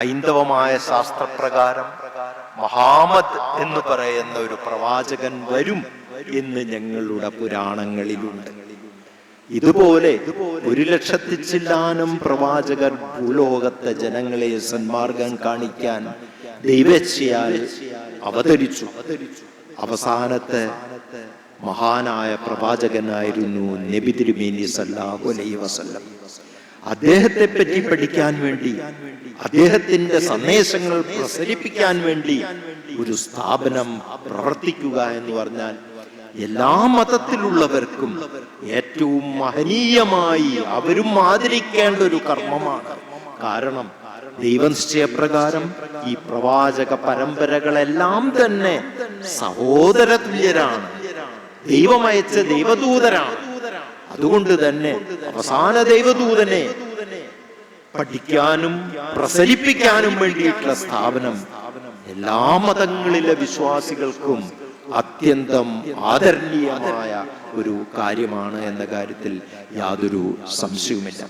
ഹൈന്ദവമായ ശാസ്ത്രപ്രകാരം മഹാമദ് എന്ന് പറയുന്ന ഒരു പ്രവാചകൻ വരും എന്ന് ഞങ്ങളുടെ പുരാണങ്ങളിലുണ്ട്. ഇതുപോലെ ഒരു ലക്ഷത്തി ചില്ലാനും പ്രവാചകർ ഭൂലോകത്തെ ജനങ്ങളെ സന്മാർഗം കാണിക്കാൻ ദൈവേച്ഛയാൽ അവതരിച്ചു. അവസാനത്തെ മഹാനായ പ്രവാചകനായിരുന്നു നബി തിരുമേനി സല്ലാഹു വസല്ലം. അദ്ദേഹത്തെ പറ്റി പഠിക്കാൻ വേണ്ടി അദ്ദേഹത്തിന്റെ സന്ദേശങ്ങൾ പ്രസരിപ്പിക്കാൻ വേണ്ടി ഒരു സ്ഥാപനം പ്രവർത്തിക്കുക എന്ന് പറഞ്ഞാൽ എല്ലാ മതത്തിലുള്ളവർക്കും ഏറ്റവും മഹനീയമായി അവരും ആദരിക്കേണ്ട ഒരു കർമ്മമാണ്. കാരണം ദൈവനിശ്ചയപ്രകാരം ഈ പ്രവാചക പരമ്പരകളെല്ലാം തന്നെ സഹോദര തുല്യരാണ് ദൈവമയച്ച ദൈവദൂതരാണ്. അതുകൊണ്ട് തന്നെ അവസാന ദൈവദൂതനെ പഠിക്കാനും പ്രസരിപ്പിക്കാനും വേണ്ടിയിട്ടുള്ള സ്ഥാപനം എല്ലാ മതങ്ങളിലെ വിശ്വാസികൾക്കും അത്യന്തം ആദരണീയമായ ഒരു കാര്യമാണ് എന്ന കാര്യത്തിൽ യാതൊരു സംശയവുമില്ല.